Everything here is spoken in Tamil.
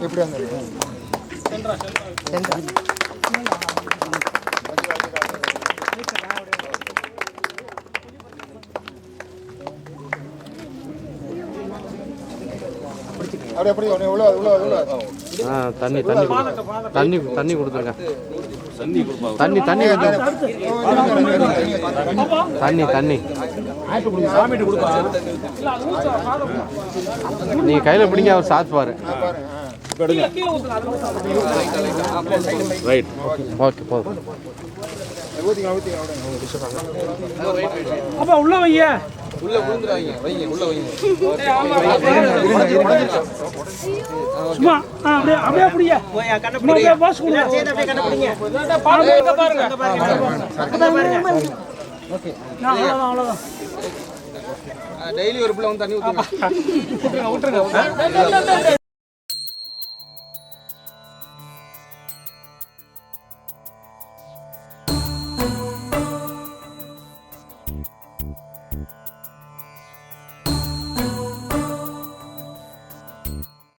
எப்படி வந்தது? சென்றா ஆ தண்ணி தண்ணி தண்ணி தண்ணி கொடுத்துருங்க. தண்ணி தண்ணி தண்ணி தண்ணி. நீ கையில் பிடிங்க அவர் சாத்துவாரு ரைட் ஓகே போதும் அப்பா உள்ள வைய சும்மா ஆ, அப்படியே அப்படியே அப்படியே அப்படியே பாஸ் கொடுங்க பாருங்க அவ்வளோதான் அவ்வளோதான் டெய்லி ஒரு பிள்ளை வந்து தண்ணி ஊற்றுங்க